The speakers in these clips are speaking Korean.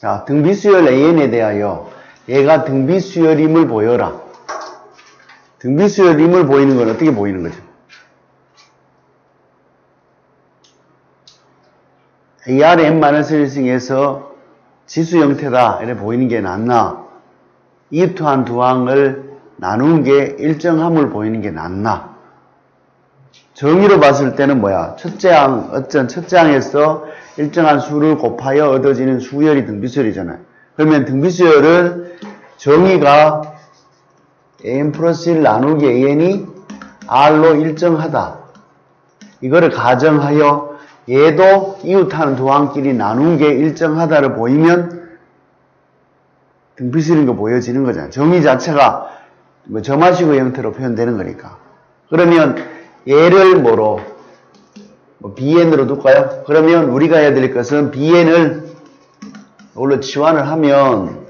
자, 등비수열 AN에 대하여 얘가 등비수열임을 보여라. 등비수열임을 보이는 건 어떻게 보이는 거죠? ARM-1승에서 지수 형태다 이렇게 보이는 게 낫나? 이투한 두 항을 나눈 게 일정함을 보이는 게 낫나? 정의로 봤을 때는 뭐야? 첫째 항, 어쩐 첫째 항에서 일정한 수를 곱하여 얻어지는 수열이 등비수열이잖아요. 그러면 등비수열은 정의가 an 플러스 1 나누기 an이 r로 일정하다. 이거를 가정하여 얘도 이웃하는 두 항끼리 나눈 게 일정하다를 보이면 등비수열인 거 보여지는 거잖아요. 정의 자체가 뭐 점화식의 형태로 표현되는 거니까. 그러면 얘를 뭐로 뭐 bn으로 둘까요? 그러면 우리가 해야 될 것은 bn을 이걸로 치환을 하면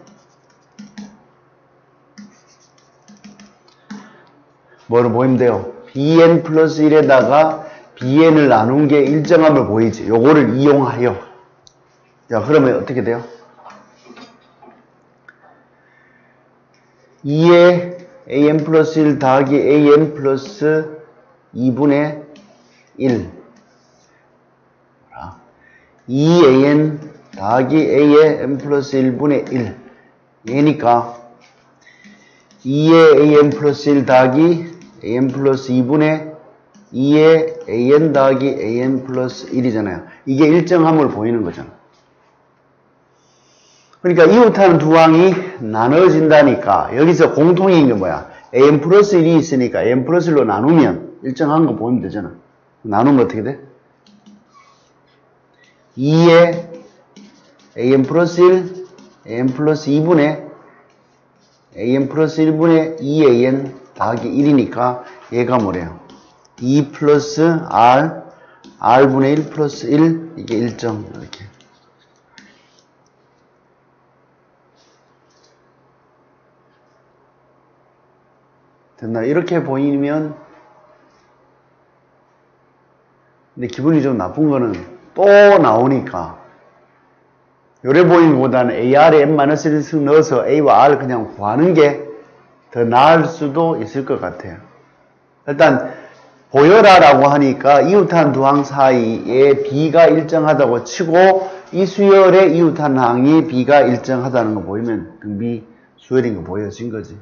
뭐로 보이면 돼요? bn 플러스 1에다가 bn을 나눈 게 일정함을 보이지. 요거를 이용하여. 자, 그러면 어떻게 돼요? 2에 an 플러스 1 더하기 an 플러스 2분의 1 2an 더하기 a의 n 플러스 1분의 1 얘니까 2의 an 플러스 1 더하기 an 플러스 2분의 2의 an 더하기 an 플러스 1이잖아요. 이게 일정함을 보이는 거잖아. 그러니까 이웃하는 두 항이 나눠진다니까 여기서 공통인 게 뭐야? an 플러스 1이 있으니까 an 플러스 1로 나누면 일정한 거 보이면 되잖아. 나누면 어떻게 돼? 2에 an 플러스 1, an 플러스 2분의 an 플러스 1분의 2an 더하기 1이니까 얘가 뭐래요? 2 플러스 r, r분의 1 플러스 1 이게 1점 이렇게 됐나? 이렇게 보이면 근데 기분이 좀 나쁜 거는 또 나오니까 요래 보이는 것보다는 AR에 M-1을 넣어서 A와 R 그냥 구하는 게 더 나을 수도 있을 것 같아요. 일단 보여라 라고 하니까 이웃한 두 항 사이에 B가 일정하다고 치고 이 수열의 이웃한 항이 B가 일정하다는 거 보이면 등비 수열인 거 보여진 거지.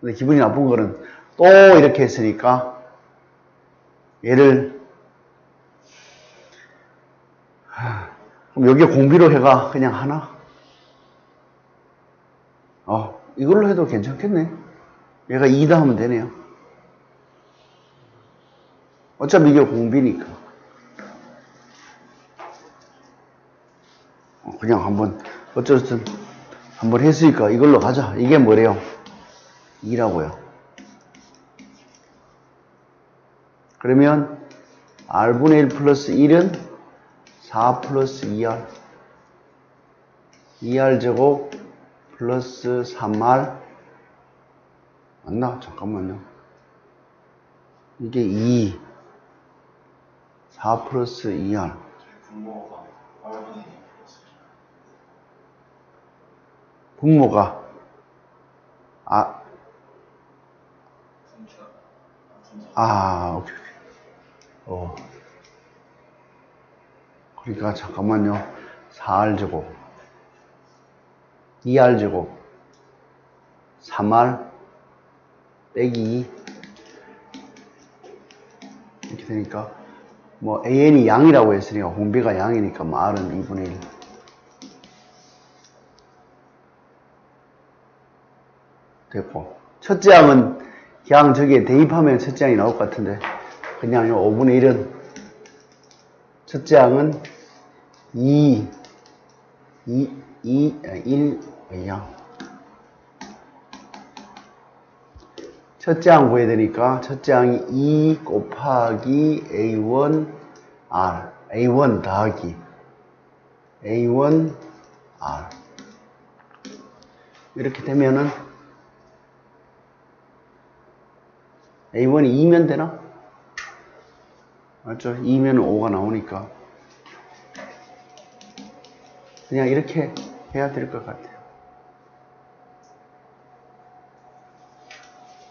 근데 기분이 나쁜 거는 또 이렇게 했으니까 얘를 그럼 여기 공비로 해가 그냥 하나? 어, 이걸로 해도 괜찮겠네. 얘가 2다 하면 되네요. 어차피 이게 공비니까. 어, 그냥 한번, 어쨌든, 한번 했으니까 이걸로 가자. 이게 뭐래요? 2라고요. 그러면, r분의 1 플러스 1은 4 플러스 2r 2r 제곱 플러스 3r 맞나? 잠깐만요. 이게 2 4 플러스 2r 분모가 아, 아, 오케이, 오케이. 어. 그러니까 잠깐만요. 4R 제곱 2R 제곱 3R 빼기 2 이렇게 되니까 뭐 AN이 양이라고 했으니까 공비가 양이니까 뭐 R은 2분의 1 됐고 첫째 항은 그냥 저기에 대입하면 첫째 항이 나올 것 같은데 그냥 요 5분의 1은 첫째 항은 2, 2, 2, 1, 왜냐? 첫째 항 구해야 되니까 첫째 항이 2 곱하기 A1 R, A1 더하기 A1 R 이렇게 되면은 A1이 2면 되나? 맞죠? 2면 5가 나오니까 그냥 이렇게 해야 될 것 같아요.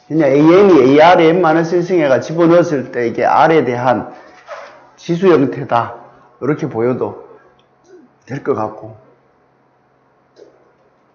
그냥 AR에 M만을 생성해가 집어넣었을 때 이게 R에 대한 지수 형태다. 이렇게 보여도 될 것 같고.